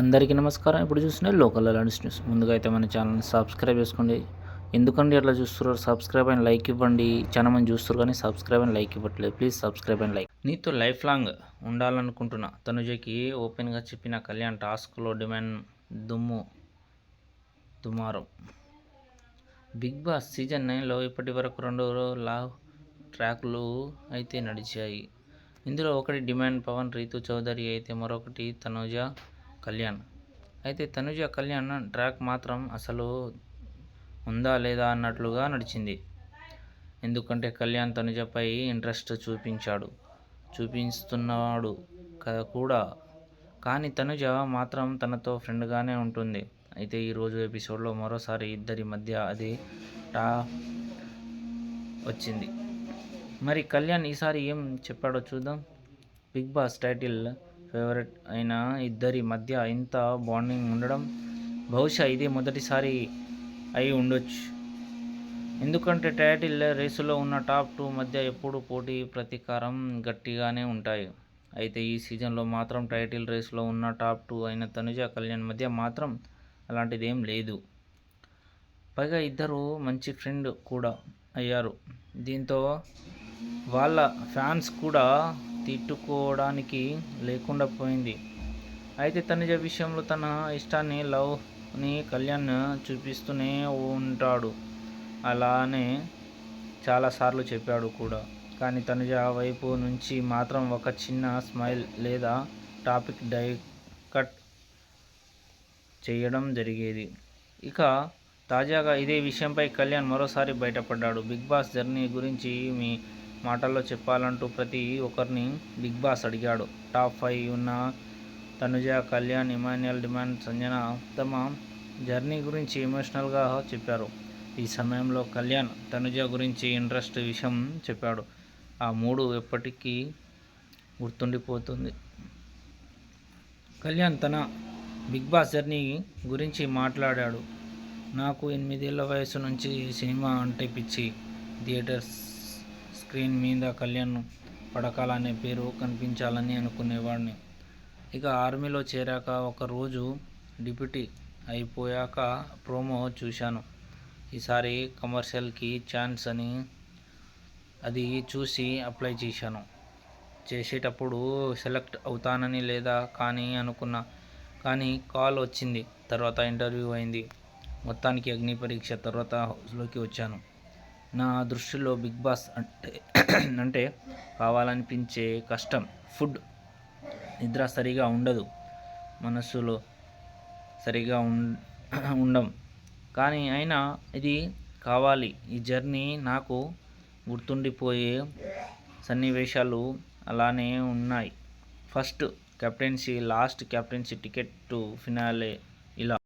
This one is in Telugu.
అందరికీ నమస్కారం. ఇప్పుడు చూసినా లోకల్ అలాంటి న్యూస్. ముందుగా అయితే మన ఛానల్ని సబ్స్క్రైబ్ చేసుకోండి. ఎందుకండి అట్లా చూస్తున్నారు? సబ్స్క్రైబ్ అండ్ లైక్ ఇవ్వండి. చాలా మంది చూస్తారు కానీ సబ్స్క్రైబ్ అండ్ లైక్ ఇవ్వట్లేదు. Please subscribe and like. నీతో లైఫ్ లాంగ్ ఉండాలనుకుంటున్నా. తనుజకి ఓపెన్గా చెప్పిన కళ్యాణ్ టాస్క్లో డిమాండ్ దుమ్ము దుమారం. బిగ్ బాస్ సీజన్ నైన్లో ఇప్పటి వరకు రెండు లావ్ ట్రాక్లు అయితే నడిచాయి. ఇందులో ఒకటి డిమాండ్ పవన్ రీతు చౌదరి అయితే మరొకటి తనుజ. కళ్యాణ్. అయితే తనుజ కళ్యాణ్ ట్రాక్ మాత్రం అసలు ఉందా లేదా అన్నట్లుగా నడిచింది. ఎందుకంటే కళ్యాణ్ తనుజపై ఇంట్రెస్ట్ చూపించాడు. చూపిస్తున్నాడు కదా కూడా. కానీ తనుజ మాత్రం తనతో ఫ్రెండ్గానే ఉంటుంది. అయితే ఈరోజు ఎపిసోడ్లో మరోసారి ఇద్దరి మధ్య అది టా వచ్చింది. మరి కళ్యాణ్ ఈసారి ఏం చెప్పాడో చూద్దాం. బిగ్ బాస్ టైటిల్ ఫేవరెట్ అయిన ఇద్దరి మధ్య ఇంత బాండింగ్ ఉండడం బహుశా ఇది మొదటిసారి అయి ఉండొచ్చు. ఎందుకంటే టైటిల్ రేసులో ఉన్న టాప్ టూ మధ్య ఎప్పుడు పోటీ ప్రతీకారం గట్టిగానే ఉంటాయి. అయితే ఈ సీజన్లో మాత్రం టైటిల్ రేసులో ఉన్న టాప్ టూ అయిన తనుజ కళ్యాణ్ మధ్య మాత్రం అలాంటిదేం లేదు. పైగా ఇద్దరు మంచి ఫ్రెండ్ కూడా అయ్యారు. దీంతో వాళ్ళ ఫ్యాన్స్ కూడా తిట్టుకోవడానికి లేకుండా పోయింది. అయితే తనుజ విషయంలో తన ఇష్టాన్ని లవ్ని కళ్యాణ్ చూపిస్తూనే ఉంటాడు. అలానే చాలాసార్లు చెప్పాడు కూడా. కానీ తనుజ వైపు నుంచి మాత్రం ఒక చిన్న స్మైల్ లేదా టాపిక్ డైకట్ చేయడం జరిగేది. ఇక తాజాగా ఇదే విషయంపై కళ్యాణ్ మరోసారి బయటపడ్డాడు. బిగ్ బాస్ జర్నీ గురించి మీ మాటల్లో చెప్పాలంటూ ప్రతి ఒక్కరిని బిగ్ బాస్ అడిగాడు. టాప్ ఫైవ్ ఉన్న తనుజ కళ్యాణ్ ఇమాన్యుయల్ డిమాండ్ సంజన తమ జర్నీ గురించి ఎమోషనల్గా చెప్పారు. ఈ సమయంలో కళ్యాణ్ తనుజ గురించి ఇంట్రెస్ట్ విషయం చెప్పాడు. ఆ మూడు ఎప్పటికీ గుర్తుండిపోతుంది. కళ్యాణ్ తన బిగ్ బాస్ జర్నీ గురించి మాట్లాడాడు. నాకు ఎనిమిదేళ్ళ వయసు నుంచి సినిమా అంటే పిచ్చి. థియేటర్స్ స్క్రీన్ మీద కళ్యాణ్ పడకాల అనే పేరు కనిపించాలని అనుకునేవాడిని. ఇక ఆర్మీలో చేరాక ఒక రోజు డిప్యూటీ అయిపోయాక ప్రోమో చూశాను. ఈసారి కమర్షియల్కి ఛాన్స్ అని అది చూసి అప్లై చేశాను. చేసేటప్పుడు సెలెక్ట్ అవుతానని లేదా కానీ అనుకున్నా. కానీ కాల్ వచ్చింది. తర్వాత ఇంటర్వ్యూ అయింది. మొత్తానికి అగ్ని పరీక్ష తర్వాత హౌస్లోకి వచ్చాను. నా దృష్టిలో బిగ్ బాస్ అంటే అంటే కావాలనిపించే కష్టం ఫుడ్ నిద్ర సరిగా ఉండదు మనసులో సరిగా ఉం ఉండం. కానీ అయినా ఇది కావాలి. ఈ జర్నీ నాకు గుర్తుండిపోయే సన్నివేశాలు అలానే ఉన్నాయి. First captaincy last captaincy ticket to finale ఇలా